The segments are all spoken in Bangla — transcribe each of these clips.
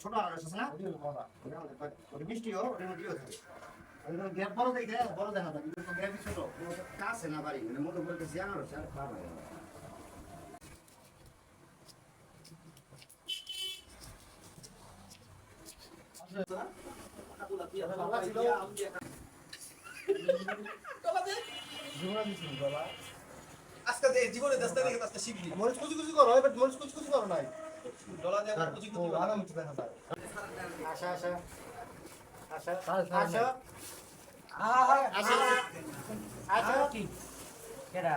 ছোট আড়াইশ আছে না মজা ওটা মিষ্টিও থাকে গ্যাপ বড় দেখে বড় দেখা যায় কিন্তু গ্যাপই ছোট কাছে না বাড়ি মানে মতো বলতেছি আনারস আর খাওয়া লাগে না। আজকে দে জীবনে দস্তা দেখে আজকে শিখবি মরিচ কুচি কুচি করো এবার মরিচ কুচি কুচি করো নাই ডলা দিয়ে আমরা কুচি ও আরাম দেখা যায় আশা আশা আশা সাড়ে আশা আশা আশা কি কেডা?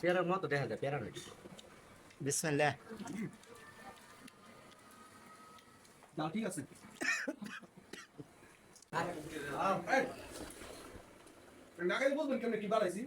পেয়ারার মতো দেখা যায় পেয়ারা নয়। বিসমিল্লাহ। ঠিক আছে। বলবেন কেমনে কি বাড়াইছি